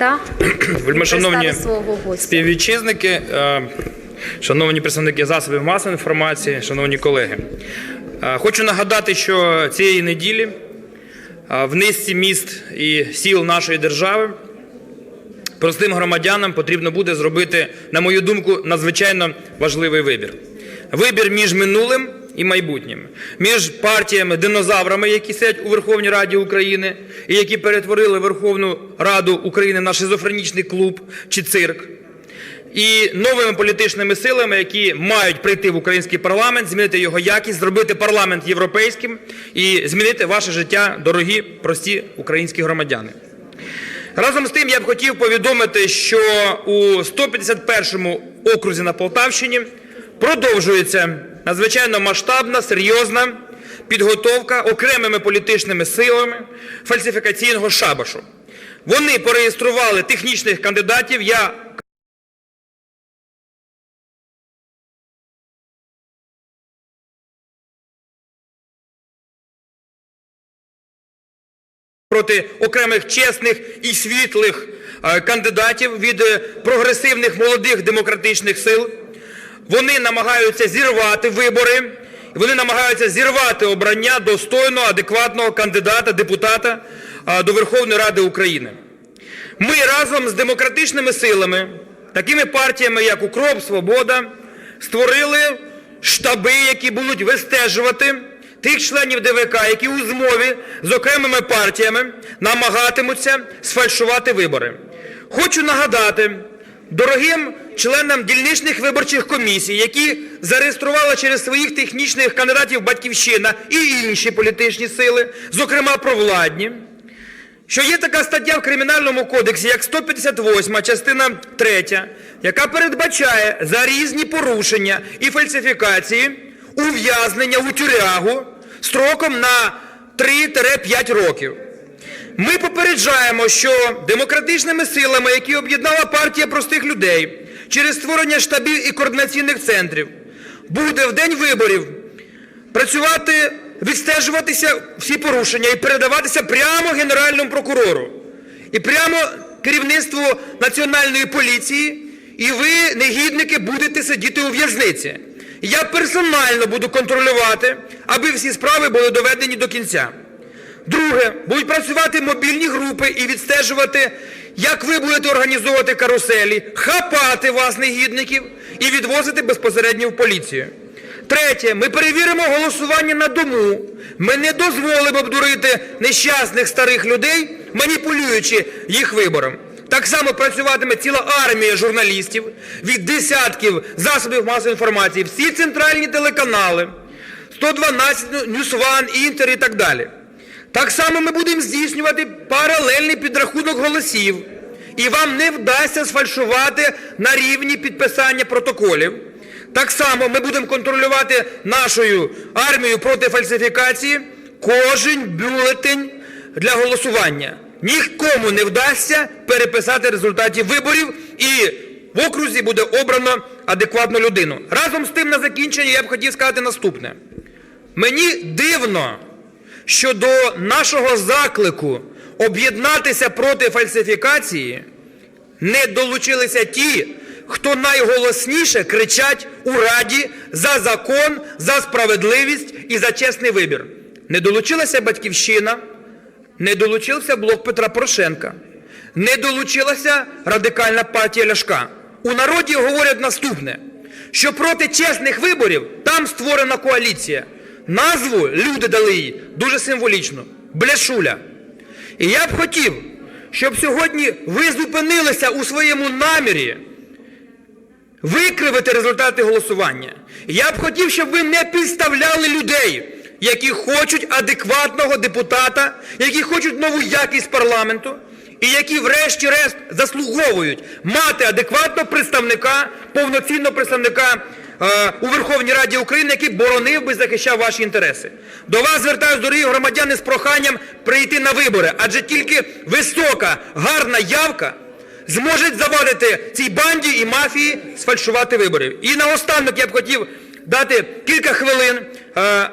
та Вельмишановні свого гостя. співвітчизники, е, шановні представники засобів масової інформації, шановні колеги. Е, Хочу нагадати, що цієї неділі е, в низці міст і сіл нашої держави простим громадянам потрібно буде зробити, на мою думку, надзвичайно важливий вибір. Вибір між минулим і майбутнім, між партіями-динозаврами, які сидять у Верховній Раді України і які перетворили Верховну Раду України на шизофренічний клуб чи цирк, і новими політичними силами, які мають прийти в український парламент, змінити його якість, зробити парламент європейським і змінити ваше життя, дорогі, прості українські громадяни. Разом з тим я б хотів повідомити, що у 151 окрузі на Полтавщині продовжується надзвичайно масштабна, серйозна підготовка окремими політичними силами фальсифікаційного шабашу. Вони пореєстрували технічних кандидатів. Я проти окремих чесних і світлих е, кандидатів від е, прогресивних молодих демократичних сил. Вони намагаються зірвати вибори, вони намагаються зірвати обрання достойного, адекватного кандидата, депутата до Верховної Ради України. Ми разом з демократичними силами, такими партіями, як Укроп, Свобода, створили штаби, які будуть вистежувати тих членів ДВК, які у змові з окремими партіями намагатимуться сфальшувати вибори. Хочу нагадати дорогим членам дільничних виборчих комісій, які зареєстрували через своїх технічних кандидатів Батьківщина і інші політичні сили, зокрема провладні, що є така стаття в Кримінальному кодексі, як 158 частина 3, яка передбачає за різні порушення і фальсифікації ув'язнення у тюрягу строком на 3-5 років. Ми попереджаємо, що демократичними силами, які об'єднала партія простих людей через створення штабів і координаційних центрів, буде в день виборів працювати, відстежуватися всі порушення і передаватися прямо Генеральному прокурору і прямо керівництву Національної поліції, і ви, негідники, будете сидіти у в'язниці. Я персонально буду контролювати, аби всі справи були доведені до кінця. Друге, будуть працювати мобільні групи і відстежувати, як ви будете організовувати каруселі, хапати вас, негідників, і відвозити безпосередньо в поліцію. Третє, ми перевіримо голосування на дому. Ми не дозволимо обдурити нещасних старих людей, маніпулюючи їх вибором. Так само працюватиме ціла армія журналістів від десятків засобів масової інформації, всі центральні телеканали, 112, News One, Інтер і так далі. Так само ми будемо здійснювати паралельний підрахунок голосів, і вам не вдасться сфальшувати на рівні підписання протоколів. Так само ми будемо контролювати нашою армією проти фальсифікації кожен бюлетень для голосування. Нікому не вдасться переписати результатів виборів і в окрузі буде обрано адекватну людину. Разом з тим, на закінчення я б хотів сказати наступне. Мені дивно, що до нашого заклику об'єднатися проти фальсифікації не долучилися ті, хто найголосніше кричать у Раді за закон, за справедливість і за чесний вибір. Не долучилася Батьківщина, не долучився блок Петра Порошенка, не долучилася радикальна партія Ляшка. У народі говорять наступне: що проти чесних виборів там створена коаліція. Назву люди дали їй дуже символічно Бляшуля. І я б хотів, щоб сьогодні ви зупинилися у своєму намірі викривити результати голосування. Я б хотів, щоб ви не підставляли людей, які хочуть адекватного депутата, які хочуть нову якість парламенту, і які, врешті-решт, заслуговують мати адекватного представника, повноцінного представника у Верховній Раді України, який боронив би, захищав ваші інтереси. До вас звертаюся, дорогі громадяни, з проханням прийти на вибори, адже тільки висока, гарна явка зможе завадити цій банді і мафії сфальшувати вибори. І наостанок я б хотів дати кілька хвилин. е,